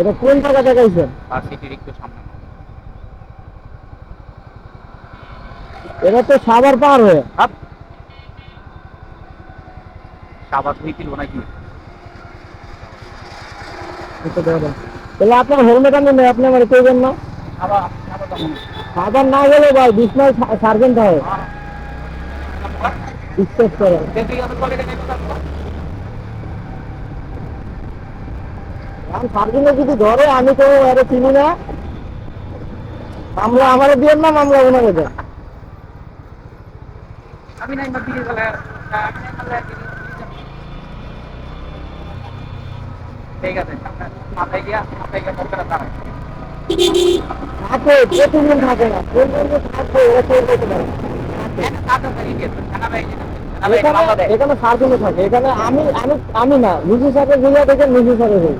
এটা কোন জায়গা দেখাইছেন? ভার্সিটির একটু সামনে। এটা তো সাবার পার হয়ে। হইছিল নাকি এটা। তাহলে আপনার হেলমেট আনেন নাই, আপনি আমার কইবেন না? সাবা সাবা সাবার না গেলে ভাই বিষ্ণয় সার্জেন্ট হয়। বিশ্বাস করেন। যদি ধরে আমি তো আরে চিনি না। আমরা আমার না দেন। আমি নাই মা দিকে আমি নাই মারলে ঠিক আছে মাথায় গিয়া মাথায় গিয়া পকেটে দাঁড়ায় থাকে প্রতিদিন থাকে না। থাকবে। এখানে এখানে থাকে। এখানে আমি আমি আমি না নিজে সাথে বুঝে দেখে নিজে সাথে হই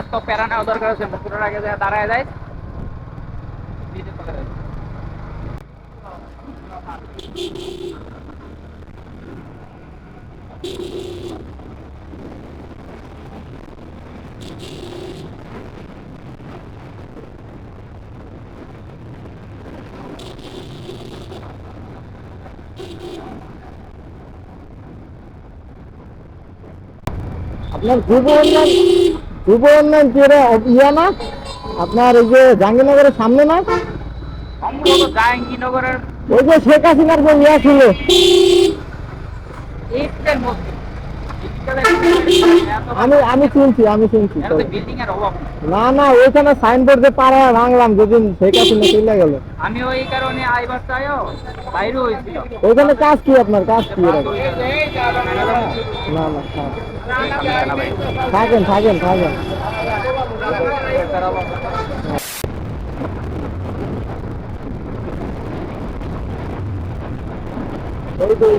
এত প্যারা নেওয়া দরকার আছে মুকুরের আগে যায় দাঁড়ায় যায়। আপনার যুব যুব উন্নয়ন কি এটা ইয়া না আপনার এই যে জাহাঙ্গীরনগরের সামনে না? জাহাঙ্গীরনগরের ওই যে শেখ হাসিনার যে ইয়া ছিল। আমি আমি শুনছি আমি শুনছি। না না ওইখানে সাইনবোর্ড যে পাড়ায় ভাঙলাম যেদিন হাসিনা চলে গেল। আমি ওই কারণে আইবার চাইও বাইরে হয়েছিল। ওইখানে কাজ কি আপনার? কাজ কি না না থাকেন থাকেন থাকেন। ওই তো ওই